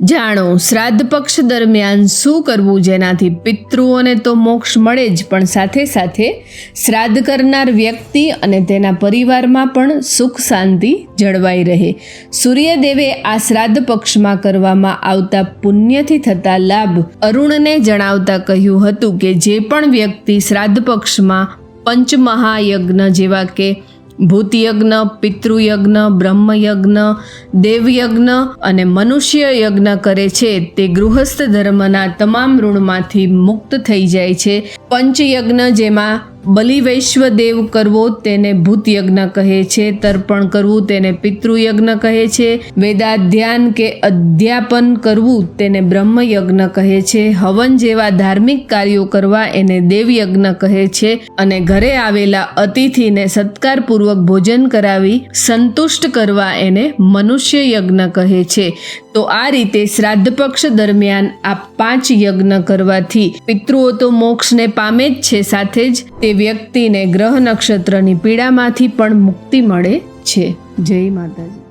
જાણો, શ્રાદ્ધ પક્ષ દરમિયાન શું કરવું જેનાથી પિતૃઓને તો મોક્ષ મળે જ, પણ સાથે સાથે શ્રાદ્ધ કરનાર વ્યક્તિ અને તેના પરિવારમાં પણ સુખ શાંતિ જળવાઈ રહે. સૂર્યદેવે આ શ્રાદ્ધ પક્ષમાં કરવામાં આવતા પુણ્યથી થતા લાભ અરુણને જણાવતા કહ્યું હતું કે જે પણ વ્યક્તિ શ્રાદ્ધ પક્ષમાં પંચમહાયજ્ઞ જેવા કે ભૂતયજ્ઞ, પિતૃયજ્ઞ, બ્રહ્મયજ્ઞ, દેવયજ્ઞ અને મનુષ્ય યજ્ઞ કરે છે, તે ગૃહસ્થ ધર્મના તમામ ઋણમાંથી મુક્ત થઈ જાય છે. પંચયજ્ઞ જેમાં બલિવૈશ્વદેવ કરવો તેને ભૂતયજ્ઞ કહે છે, તર્પણ કરવું તેને પિતૃયજ્ઞ કહે છે, વેદાધ્યાન કે અધ્યાપન કરવું તેને બ્રહ્મયજ્ઞ કહે છે, હવન જેવા ધાર્મિક કાર્યો કરવા એને દેવયજ્ઞ કહે છે અને ઘરે આવેલા અતિથિને સત્કારપૂર્વક ભોજન કરાવી સંતુષ્ટ કરવા એને મનુષ્ય યજ્ઞ કહે છે. તો આ રીતે શ્રાદ્ધ પક્ષ દરમિયાન આ પાંચ યજ્ઞ કરવાથી પિતૃઓ તો મોક્ષને પામે જ છે સાથે જ તે વ્યક્તિને ગ્રહ નક્ષત્રની પીડામાંથી પણ મુક્તિ મળે છે. જય માતાજી.